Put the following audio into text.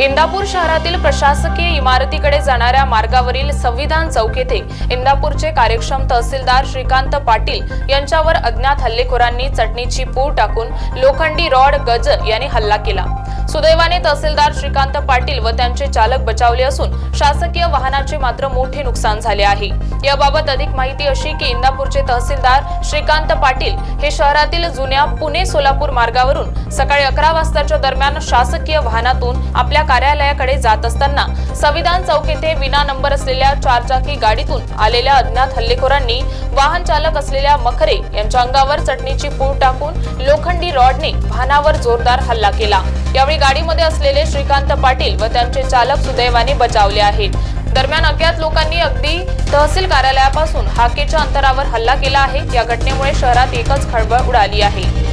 इंदापूर शहरातील प्रशासकीय इमारतीकडे जाणाऱ्या मार्गावरील संविधान चौक येथे इंदापूरचे कार्यक्षम तहसीलदार श्रीकांत पाटील यांच्यावर अज्ञात हल्लेखोरांनी चटणीची पूड टाकून लोखंडी रॉड गज यांनी हल्ला केला. सुदैवाने तहसीलदार श्रीकांत पाटील व त्यांचे चालक बचावले असून शासकीय वाहनाचे मात्र मोठे नुकसान झाले आहे. याबाबत अधिक माहिती अशी की इंदापूरचे तहसीलदार श्रीकांत पाटील हे शहरातील जुन्या पुणे सोलापूर मार्गावरून सकाळी अकरा वाजताच्या दरम्यान शासकीय वाहनातून आपल्या कार्यालयाकडे जात असताना संविधान चौक येथे विना नंबर असलेल्या चारचाकी गाडीतून आलेल्या अज्ञात हल्लेखोरांनी वाहन चालक असलेल्या मखरे यांच्या अंगावर चटणीची पूड टाकून लोखंडी रॉडने वाहनावर जोरदार हल्ला केला. यावेळी गाडीमध्ये असलेले श्रीकांत पाटील व त्यांचे चालक सुदैवाने बचावले आहेत. दरम्यान अज्ञात लोकांनी अगदी तहसील कार्यालयापासून हाकेच्या अंतरावर हल्ला केला आहे. या घटनेमुळे शहरात एकच खळबळ उडाली आहे.